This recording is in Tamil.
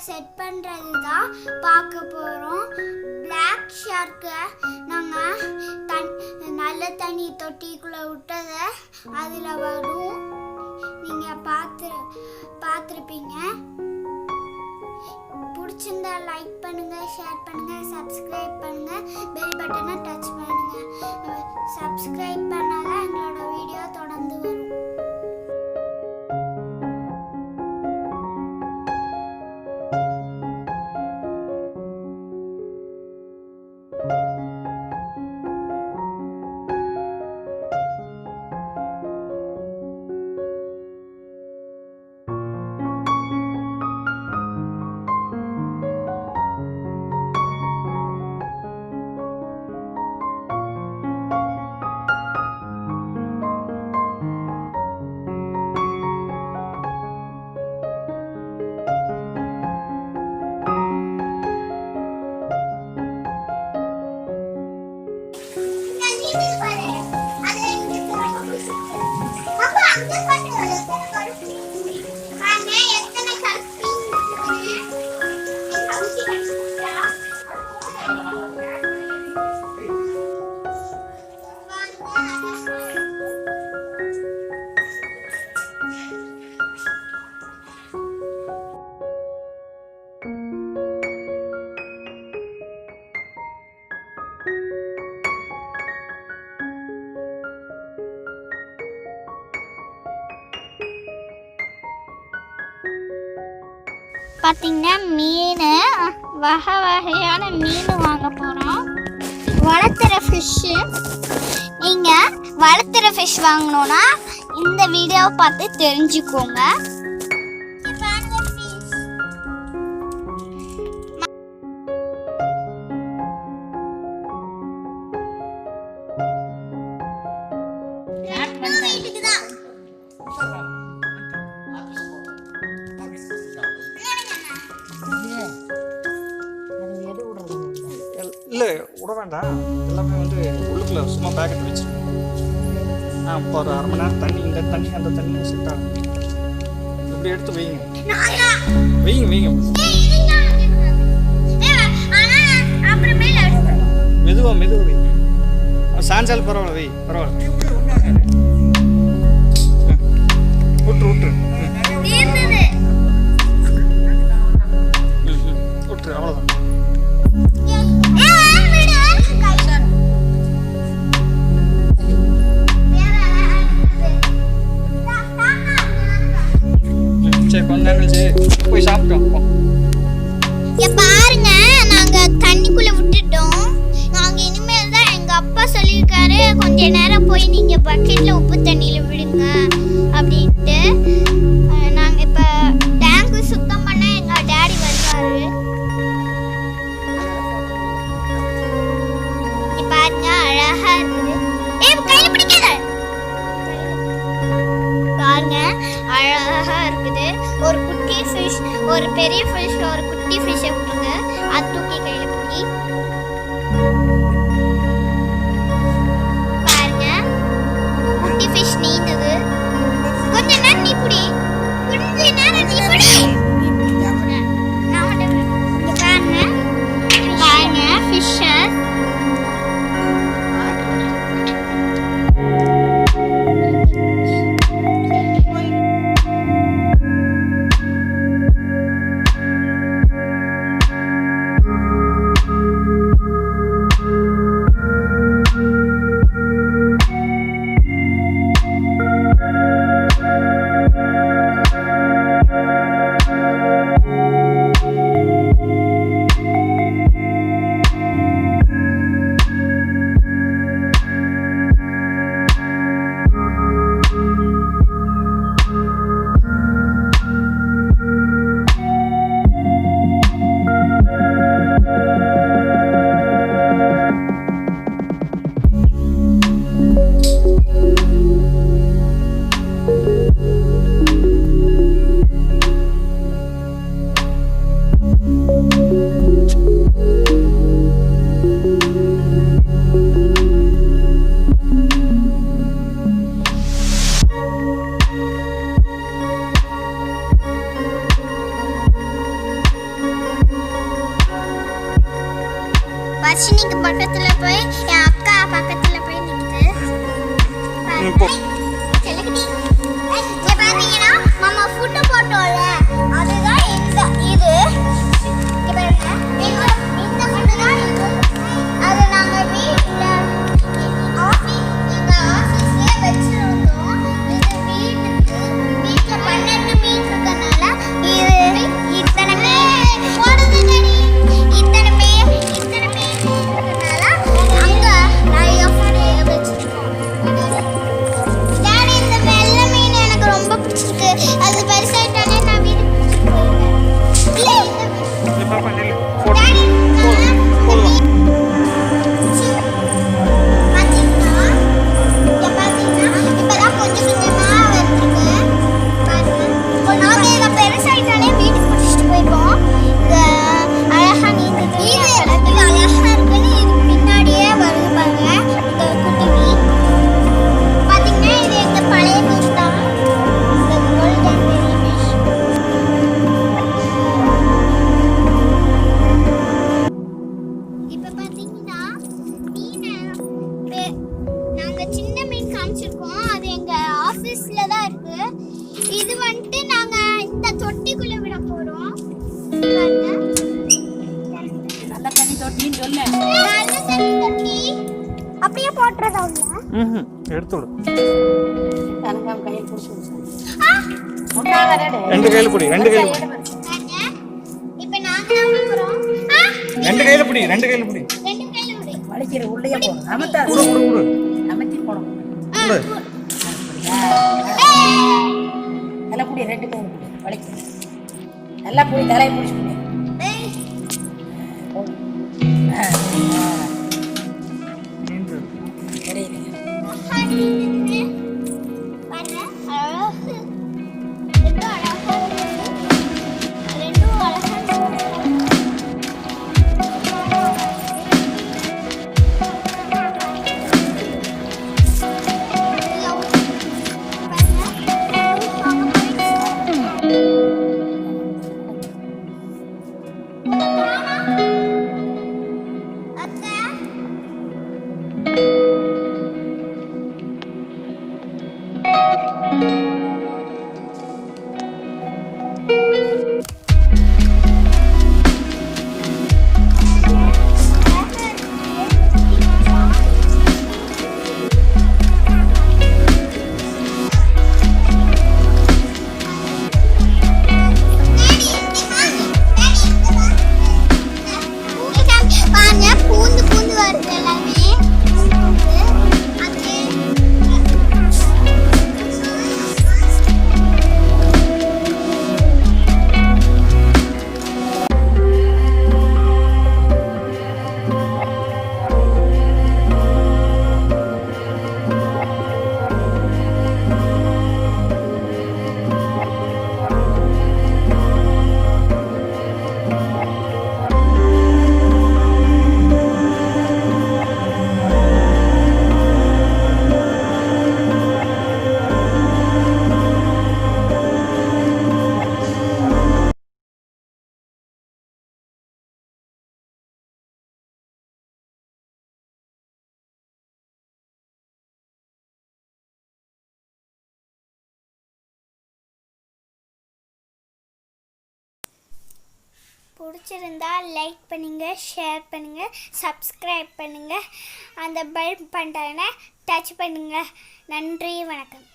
செட் பண்ணுறது தான் பார்க்க போகிறோம் பிளாக் ஷார்க்கை நாங்கள் தன் நல்ல தண்ணி தொட்டிக்குள்ளே விட்டதை அதில் வரும். நீங்கள் பார்த்து பார்த்துருப்பீங்க. பிடிச்சிருந்தா லைக் பண்ணுங்கள் ஷேர் பண்ணுங்கள் சப்ஸ்கிரைப் பண்ணுங்கள் பெல் பட்டனை பார்த்தீங்கன்னா மீன் வகை வகையான மீன் வாங்க போகிறோம் வளர்த்துற ஃபிஷ்ஷு நீங்கள் வளர்த்துற ஃபிஷ் வாங்கணுன்னா இந்த வீடியோவை பார்த்து தெரிஞ்சுக்கோங்க. இல்லை விட வேண்டாம். எல்லாமே வந்து உள்ளுக்குள்ள சும்மா பேக்கெட் வச்சிருக்கோம் ஆ இப்போ ஒரு அரை மணி நேரம் தண்ணி இந்த தண்ணி அந்த தண்ணி செட் ஆகும் இப்படி எடுத்து வைங்க. வைங்க வைங்க. மெதுவா மெதுவா வை. சாஞ்சால் பரவாயில்ல வை. பரவாயில்ல. ம். விட்டுரு விட்டுரு போய் நீங்க பக்கெட்ல உப்பு தண்ணியில விடுங்க அப்படின்ட்டு நாங்கள் நாங்க இப்ப சுத்தம் பண்ண எங்க டேடி வருவாரு. பாருங்க அழகா இருக்குது ஏய் கையில பிடிக்காத. பாருங்க அழகா இருக்குது. ஒரு குட்டி ஃபிஷ் ஒரு பெரிய ஃபிஷ் ஒரு குட்டி ஃபிஷ்ஷை விட்டுருங்க அது தூக்கி கையில் பிடி. தர்ஷினிக்கு பக்கத்துல போய் என் அக்கா பக்கத்துல போய் நிக்குது ம், போ. செல்லக்குட்டி. இங்க பாத்தீங்கன்னா மாமா ஃபுட்டு போட்டோம்ல நல்ல தண்ணி தொட்டின்னு சொல்லு நல்ல தண்ணி தொட்டி அப்படியே போட்டுறதா ம் எடுத்து விடு. கலங்காம கையில் பிடிச்சி ஆ! ரெண்டு கையில பிடி ரெண்டு கையில பிடி. இப்ப நாங்க! ரெண்டு கையில பிடி ரெண்டு கையில பிடி. ரெண்டு கையில விடு வலிக்கிற உள்ளே போடும் அமத்தா குடு குடு குடு. அமத்தி போடும் குடு. பிடி ரெண்டு கையில் பிடி. வலிக்கிற நல்லா பிடி தலையை பிடிச்சி பாருங்க பிடிச்சிருந்தா லைக் பண்ணுங்கள் ஷேர் பண்ணுங்கள் சப்ஸ்கிரைப் பண்ணுங்கள் அந்த பெல் பட்டனை டச் பண்ணுங்கள் நன்றி வணக்கம்.